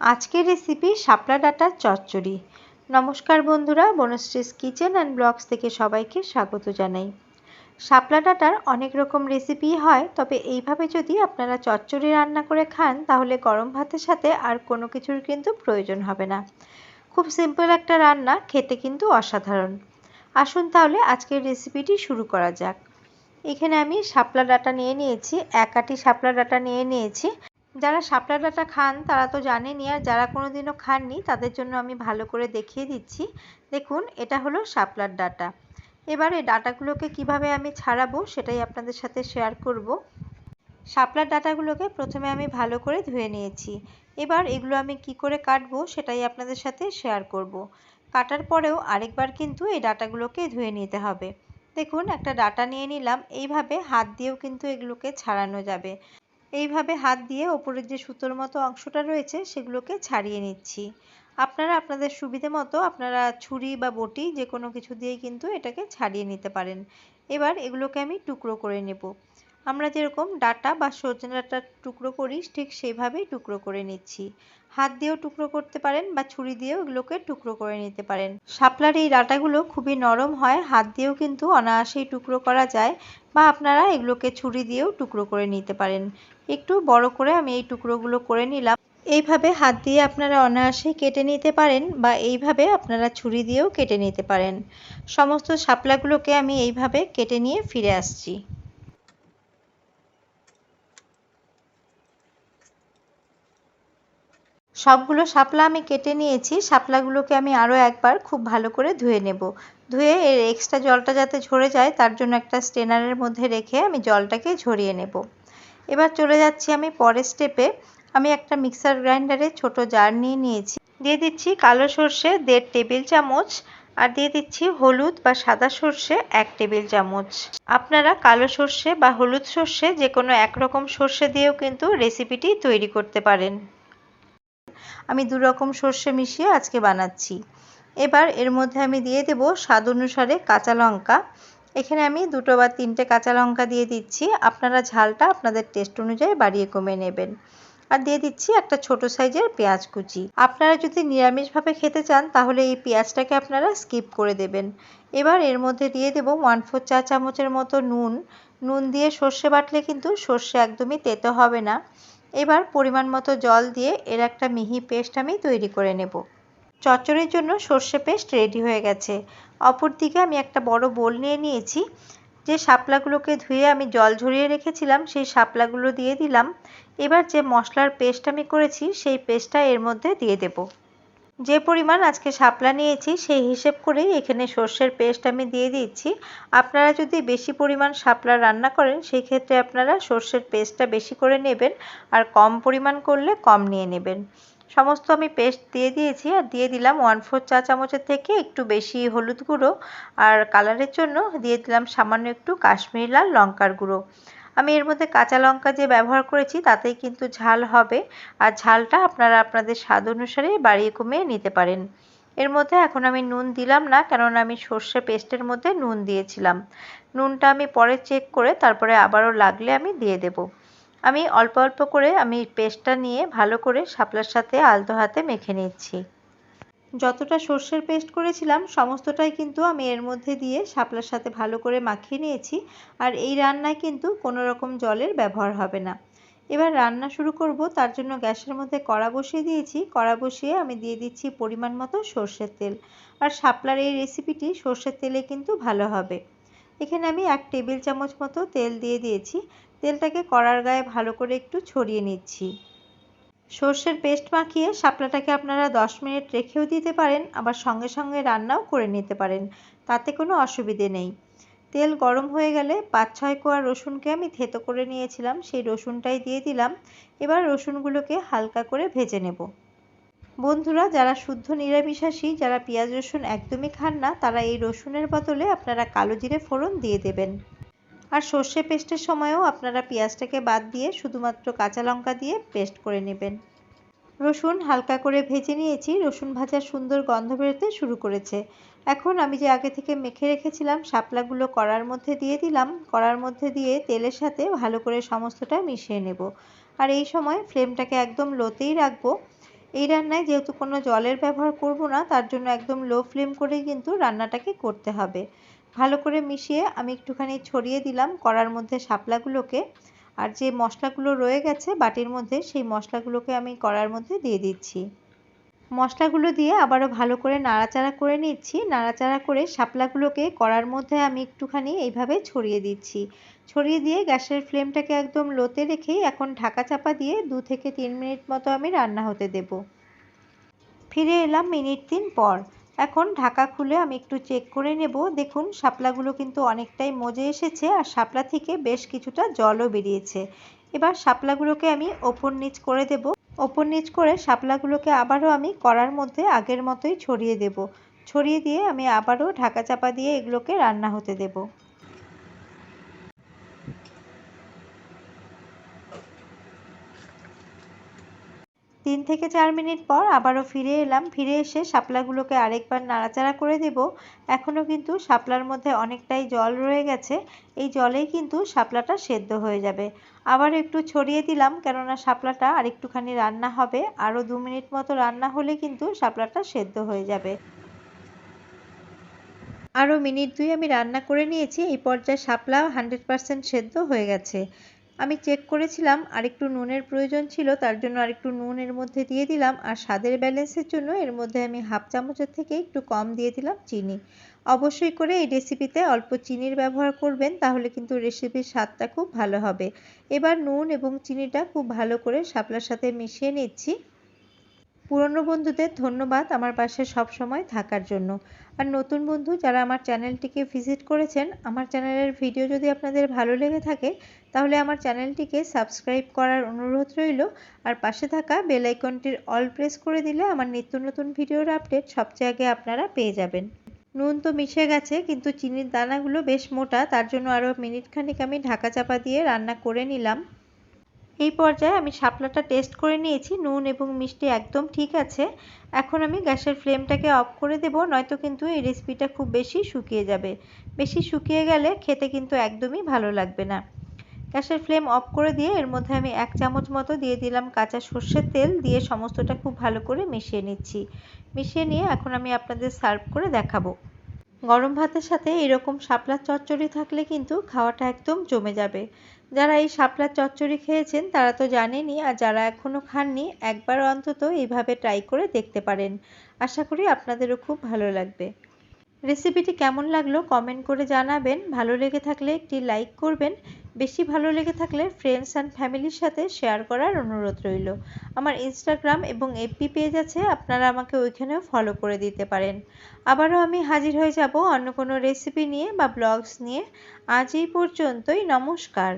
আজকের রেসিপি শাপলা ডাঁটার চচ্চড়ি। নমস্কার বন্ধুরা, বনশ্রীস কিচেন অ্যান্ড ব্লগস থেকে সবাইকে স্বাগত জানাই। শাপলা ডাঁটার অনেক রকম রেসিপি হয়, তবে এইভাবে যদি আপনারা চচ্চড়ি রান্না করে খান, তাহলে গরম ভাতের সাথে আর কোনো কিছুর কিন্তু প্রয়োজন হবে না। খুব সিম্পল একটা রান্না, খেতে কিন্তু অসাধারণ। আসুন তাহলে আজকের রেসিপিটি শুরু করা যাক। এখানে আমি শাপলা ডাঁটা নিয়ে নিয়েছি, এক আটি শাপলা ডাঁটা নিয়ে নিয়েছি। যারা শাপলা ডাঁটা খান, তারা তো জানেনই আর যারা কোনো দিনও খাননি, তাদের জন্য আমি ভালো করে দেখিয়ে দিচ্ছি। দেখুন, এটা হলো শাপলার ডাঁটা। এবার এই ডাঁটাগুলোকে কীভাবে আমি ছাড়াবো, সেটাই আপনাদের সাথে শেয়ার করব। শাপলার ডাঁটাগুলোকে প্রথমে আমি ভালো করে ধুয়ে নিয়েছি। এবার এগুলো আমি কি করে কাটবো, সেটাই আপনাদের সাথে শেয়ার করব। কাটার পরেও আরেকবার কিন্তু এই ডাঁটাগুলোকে ধুয়ে নিতে হবে। দেখুন, একটা ডাটা নিয়ে নিলাম। এইভাবে হাত দিয়েও কিন্তু এগুলোকে ছাড়ানো যাবে। এইভাবে হাত দিয়ে ওপরের যে সুতোর মতো অংশটা রয়েছে, সেগুলোকে ছাড়িয়ে নিচ্ছি। আপনারা আপনাদের সুবিধে মতো আপনারা ছুরি বা বটি যে কোনো কিছু দিয়েই কিন্তু এটাকে ছাড়িয়ে নিতে পারেন। এবার এগুলোকে আমি টুকরো করে নেব। আমরা যেরকম ডাটা বা সজনে ডাটার টুকরো করি, ঠিক সেইভাবেই টুকরো করে নিচ্ছি। হাত দিয়েও টুকরো করতে পারেন বা ছুরি দিয়েও এগুলোকে টুকরো করে নিতে পারেন। শাপলার এই ডাটাগুলো খুবই নরম হয়, হাত দিয়েও কিন্তু অনায়াসেই টুকরো করা যায় বা আপনারা এগুলোকে ছুরি দিয়েও টুকরো করে নিতে পারেন। একটু বড় করে আমি এই টুকরোগুলো করে নিলাম। এইভাবে হাত দিয়ে আপনারা অনায়াসেই কেটে নিতে পারেন বা এইভাবে আপনারা ছুরি দিয়েও কেটে নিতে পারেন। সমস্ত শাপলাগুলোকে আমি এইভাবে কেটে নিয়ে ফিরে আসছি। সবগুলো শাপলা আমি কেটে নিয়েছি। শাপলাগুলোকে আমি আরও একবার খুব ভালো করে ধুয়ে নেব। ধুয়ে এর এক্সট্রা জলটা যাতে ঝরে যায়, তার জন্য একটা স্টেনারের মধ্যে রেখে আমি জলটাকে ঝরিয়ে নেব। এবার চলে যাচ্ছি আমি পরের স্টেপে আমি একটা মিক্সার গ্রাইন্ডারে ছোট জার নিয়ে নিয়েছি। দিয়ে দিচ্ছি কালো সর্ষে দেড় টেবিল চামচ আর দিয়ে দিচ্ছি হলুদ বা সাদা সর্ষে এক টেবিল চামচ। আপনারা কালো সর্ষে বা হলুদ সর্ষে যে কোনো একরকম সর্ষে দিয়েও কিন্তু রেসিপিটি তৈরি করতে পারেন। আমি দু রকম সর্ষে মিশিয়ে আজকে বানাচ্ছি। এবার এর মধ্যে আমি দিয়ে দেব স্বাদ অনুসারে কাঁচা লঙ্কা। এখানে আমি দুটো বা তিনটে কাঁচা লঙ্কা দিয়ে দিচ্ছি। আপনারা ঝালটা আপনাদের টেস্ট অনুযায়ী বাড়িয়ে কমে নেবেন। আর দিয়ে দিচ্ছি একটা ছোট সাইজের পেঁয়াজ কুচি। আপনারা যদি নিরামিষভাবে খেতে চান, তাহলে এই পেঁয়াজটাকে আপনারা স্কিপ করে দেবেন। এবার এর মধ্যে দিয়ে দেব ওয়ান ফোর চা চামচের মতো নুন। নুন দিয়ে সর্ষে বাটলে কিন্তু সর্ষে একদমই তেতো হবে না। এবার পরিমাণ মতো জল দিয়ে এর একটা মিহি পেস্ট আমি তৈরি করে নেব। চচ্চড়ির জন্য সর্ষে পেস্ট রেডি হয়ে গেছে। অপর দিকে আমি একটা বড় বোল নিয়ে নিয়েছি। যে শাপলাগুলোকে ধুয়ে আমি জল ঝরিয়ে রেখেছিলাম, সেই শাপলাগুলো দিয়ে দিলাম। এবার যে মশলার পেস্ট আমি করেছি, সেই পেস্টটা এর মধ্যে দিয়ে দেব। যে পরিমাণ আজকে শাপলা নিয়েছি, সেই হিসেব করেই এখানে সর্ষের পেস্ট আমি দিয়ে দিচ্ছি। আপনারা যদি বেশি পরিমাণ শাপলা রান্না করেন সেই ক্ষেত্রে আপনারা সর্ষের পেস্টটা বেশি করে নেবেন আর কম পরিমাণ করলে কম নিয়ে নেবেন। সমস্ত আমি পেস্ট দিয়ে দিয়েছি আর দিয়ে দিলাম ওয়ান ফোর চা চামচের থেকে একটু বেশি হলুদ গুঁড়ো আর কালারের জন্য দিয়ে দিলাম সামান্য একটু কাশ্মীরি লাল লঙ্কার গুঁড়ো। আমি এর মধ্যে কাঁচা লঙ্কা যে ব্যবহার করেছি, তাতেই কিন্তু ঝাল হবে। আর ঝালটা আপনারা আপনাদের স্বাদ অনুসারে বাড়িয়ে কমিয়ে নিতে পারেন। এর মধ্যে এখন আমি নুন দিলাম না, কেননা আমি সর্ষে পেস্টের মধ্যে নুন দিয়েছিলাম। নুনটা আমি পরে চেক করে তারপরে আবারও লাগলে আমি দিয়ে দেবো। আমি অল্প অল্প করে আমি পেস্টটা নিয়ে ভালো করে শাপলার সাথে আলতো হাতে মেখে নিচ্ছি। যতটা সর্ষের পেস্ট করেছিলাম, সমস্তটাই কিন্তু আমি এর মধ্যে দিয়ে শাপলার সাথে ভালো করে মাখিয়ে নিয়েছি। আর এই রান্নায় কিন্তু কোনো রকম জলের ব্যবহার হবে না। এবার রান্না শুরু করব। তার জন্য গ্যাসের মধ্যে কড়া বসিয়ে দিয়েছি। কড়া বসিয়ে আমি দিয়ে দিচ্ছি পরিমাণ মতো সর্ষের তেল। আর শাপলার এই রেসিপিটি সর্ষের তেলে কিন্তু ভালো হবে। এখানে আমি এক টেবিল চামচ মতো তেল দিয়ে দিয়েছি। তেলটাকে কড়ার গায়ে ভালো করে একটু ছড়িয়ে নিচ্ছি। সর্ষের পেস্ট মাখিয়ে শাপলাটাকে আপনারা দশ মিনিট রেখেও দিতে পারেন, আবার সঙ্গে সঙ্গে রান্নাও করে নিতে পারেন, তাতে কোনো অসুবিধে নেই। তেল গরম হয়ে গেলে পাঁচ ছয় কোয়া রসুনকে আমি থেতো করে নিয়েছিলাম, সেই রসুনটাই দিয়ে দিলাম। এবার রসুনগুলোকে হালকা করে ভেজে নেব। বন্ধুরা, যারা শুদ্ধ নিরামিষাশী, যারা পেঁয়াজ রসুন একদমই খান না, তারা এই রসুনের বদলে আপনারা কালো জিরে ফোড়ন দিয়ে দেবেন। আর সর্ষে পেস্টের সময়ও আপনারা পেঁয়াজটাকে বাদ দিয়ে শুধুমাত্র কাঁচা লঙ্কা দিয়ে পেস্ট করে নেবেন। রসুন হালকা করে ভেজে নিয়েছি, রসুন ভাজার সুন্দর গন্ধ বেরোতে শুরু করেছে। এখন আমি যে আগে থেকে মেখে রেখেছিলাম, শাপলাগুলো কড়ার মধ্যে দিয়ে দিলাম। কড়ার মধ্যে দিয়ে তেলের সাথে ভালো করে সমস্তটা মিশিয়ে নেব। আর এই সময় ফ্লেমটাকে একদম লোতেই রাখব। এই রান্নায় যেহেতু কোনো জলের ব্যবহার করব না, তার জন্য একদম লো ফ্লেম করেই কিন্তু রান্নাটাকে করতে হবে। ভালো করে মিশিয়ে আমি একটুখানি ছড়িয়ে দিলাম কড়ার মধ্যে শাপলাগুলোকে। আর যে মশলাগুলো রয়ে গেছে বাটির মধ্যে, সেই মশলাগুলোকে আমি কড়ার মধ্যে দিয়ে দিচ্ছি। মশলাগুলো দিয়ে আবারও ভালো করে নাড়াচাড়া করে নিচ্ছি। নাড়াচাড়া করে শাপলাগুলোকে কড়ার মধ্যে আমি একটুখানি এইভাবে ছড়িয়ে দিচ্ছি। ছড়িয়ে দিয়ে গ্যাসের ফ্লেমটাকে একদম লোতে রেখেই এখন ঢাকা চাপা দিয়ে দু থেকে তিন মিনিট মতো আমি রান্না হতে দেব। ফিরে এলাম মিনিট তিন পর। এখন ঢাকা খুলে আমি একটু চেক করে নেব। দেখুন, শাপলাগুলো কিন্তু অনেকটাই মজে এসেছে আর শাপলা থেকে বেশ কিছুটা জলও বেরিয়েছে। এবার শাপলাগুলোকে আমি ওপর নিচ করে দেব। ওপর নিচ করে শাপলাগুলোকে আবারও আমি কড়ার মধ্যে আগের মতোই ছড়িয়ে দেব। ছড়িয়ে দিয়ে আমি আবারও ঢাকা চাপা দিয়ে এগুলোকে রান্না হতে দেব। তিন থেকে চার মিনিট পর আবারও ফিরে এলাম। ফিরে এসে শাপলাগুলোকে আরেকবার নাড়াচাড়া করে দেব। এখনও কিন্তু শাপলার মধ্যে অনেকটাই জল রয়ে গেছে। এই জলেই কিন্তু শাপলাটা সেদ্ধ হয়ে যাবে। আবার একটু ছড়িয়ে দিলাম, কেননা শাপলাটা আরেকটুখানি রান্না হবে। আরও দু মিনিট মতো রান্না হলে কিন্তু শাপলাটা সেদ্ধ হয়ে যাবে। আরও মিনিট দুই আমি রান্না করে নিয়েছি। এই পর্যায়ে শাপলা হান্ড্রেড পারসেন্ট সেদ্ধ হয়ে গেছে। আমি চেক করেছিলাম, আরেকটু নুনের প্রয়োজন ছিল, তার জন্য আরেকটু নুন এর মধ্যে দিয়ে দিলাম, আর স্বাদের ব্যালেন্সের জন্য এর মধ্যে আমি হাফ চামচের থেকে একটু কম দিয়ে দিলাম চিনি। অবশ্যই করে এই রেসিপিতে অল্প চিনির ব্যবহার করবেন, তাহলে কিন্তু রেসিপির স্বাদটা খুব ভালো হবে। এবার নুন এবং চিনিটা খুব ভালো করে শাপলার সাথে মিশিয়ে নিচ্ছি। পুরনো বন্ধুদের ধন্যবাদ আমার পাশে সব সময় থাকার জন্য। আর নতুন বন্ধু যারা আমার চ্যানেলটিকে ভিজিট করেছেন, আমার চ্যানেলের ভিডিও যদি আপনাদের ভালো লেগে থাকে, তাহলে আমার চ্যানেলটিকে সাবস্ক্রাইব করার অনুরোধ রইল। আর পাশে থাকা বেল আইকনটির অল প্রেস করে দিলে আমার নিত্য নতুন ভিডিওর আপডেট সবচেয়ে আগে আপনারা পেয়ে যাবেন। নুন তো মিশে গেছে, কিন্তু চিনির দানাগুলো বেশ মোটা, তার জন্য আরও মিনিট খানিক আমি ঢাকা চাপা দিয়ে রান্না করে নিলাম। এই পর্যায়ে আমি শাপলাটা টেস্ট করে নিয়েছি। নুন এবং মিষ্টি একদম ঠিক আছে। এখন আমি গ্যাসের ফ্লেমটাকে অফ করে দেব, নয়তো কিন্তু এই রেসিপিটা খুব বেশি শুকিয়ে যাবে। বেশি শুকিয়ে গেলে খেতে কিন্তু একদমই ভালো লাগবে না। গ্যাসের ফ্লেম অফ করে দিয়ে এর মধ্যে আমি এক চামচ মতো দিয়ে দিলাম কাঁচা সর্ষের তেল, দিয়ে সমস্তটা খুব ভালো করে মিশিয়ে নিচ্ছি। মিশিয়ে নিয়ে এখন আমি আপনাদের সার্ভ করে দেখাবো। গরম ভাতের সাথে এরকম শাপলার চচ্চড়ি থাকলে কিন্তু খাওয়াটা একদম জমে যাবে। যারা এই শাপলার চচ্চড়ি খেয়েছেন, তারা তো জানেনই, আর যারা এখনও খাননি, একবার অন্তত এইভাবে ট্রাই করে দেখতে পারেন। আশা করি আপনাদেরও খুব ভালো লাগবে। রেসিপিটি কেমন লাগল কমেন্ট করে জানাবেন। ভালো লেগে থাকলে একটি লাইক করবেন। বেশি ভালো লেগে থাকলে ফ্রেন্ডস অ্যান্ড ফ্যামিলির সাথে শেয়ার করার অনুরোধ রইল। আমার ইনস্টাগ্রাম এবং এপি পেজ আছে, আপনারা আমাকে ওইখানেও ফলো করে দিতে পারেন। আবারও আমি হাজির হয়ে যাব অন্য কোনো রেসিপি নিয়ে বা ব্লগস নিয়ে। আজ এই পর্যন্তই, নমস্কার।